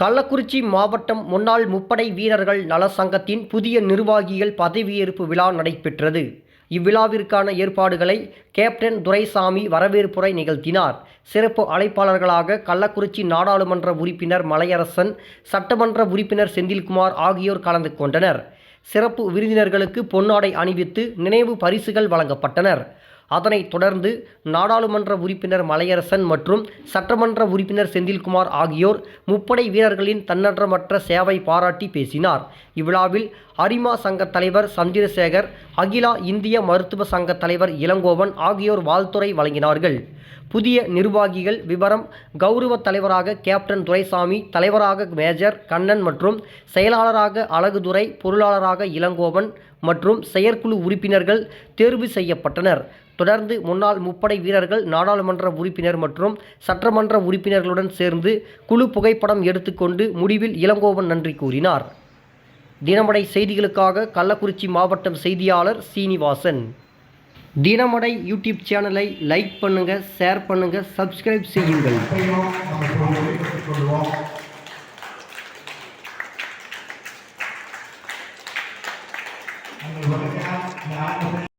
கள்ளக்குறிச்சி மாவட்டம் முன்னாள் முப்படை வீரர்கள் நல சங்கத்தின் புதிய நிர்வாகிகள் பதவியேற்பு விழா நடைபெற்றது. இவ்விழாவிற்கான ஏற்பாடுகளை கேப்டன் துரைசாமி வரவேற்புரை நிகழ்த்தினார். சிறப்பு அழைப்பாளர்களாக கள்ளக்குறிச்சி நாடாளுமன்ற உறுப்பினர் மலையரசன் சட்டமன்ற உறுப்பினர் செந்தில்குமார் ஆகியோர் கலந்து கொண்டனர். சிறப்பு விருந்தினர்களுக்கு பொன்னாடை அணிவித்து நினைவு பரிசுகள் வழங்கப்பட்டனர். அதனைத் தொடர்ந்து நாடாளுமன்ற உறுப்பினர் மலையரசன் மற்றும் சட்டமன்ற உறுப்பினர் செந்தில்குமார் ஆகியோர் முப்படை வீரர்களின் தன்னற்றமற்ற சேவை பாராட்டி பேசினார். இவ்விழாவில் அரிமா சங்க தலைவர் சந்திரசேகர் அகிலா இந்திய மருத்துவ சங்க தலைவர் இளங்கோவன் ஆகியோர் வாழ்த்துரை வழங்கினார்கள். புதிய நிர்வாகிகள் விவரம் கௌரவ தலைவராக கேப்டன் துரைசாமி தலைவராக மேஜர் கண்ணன் மற்றும் செயலாளராக அழகுதுரை பொருளாளராக இளங்கோவன் மற்றும் செயற்குழு உறுப்பினர்கள் தேர்வு செய்யப்பட்டனர். தொடர்ந்து முன்னாள் முப்படை வீரர்கள் நாடாளுமன்ற உறுப்பினர் மற்றும் சட்டமன்ற உறுப்பினர்களுடன் சேர்ந்து குழு புகைப்படம் எடுத்துக்கொண்டு முடிவில் இளங்கோவன் நன்றி கூறினார். தினமடை செய்திகளுக்காக கள்ளக்குறிச்சி மாவட்டம் செய்தியாளர் சீனிவாசன். தினமடை யூடியூப் சேனலை லைக் பண்ணுங்க ஷேர் பண்ணுங்க சப்ஸ்கிரைப் செய்யுங்கள். செய்வோம்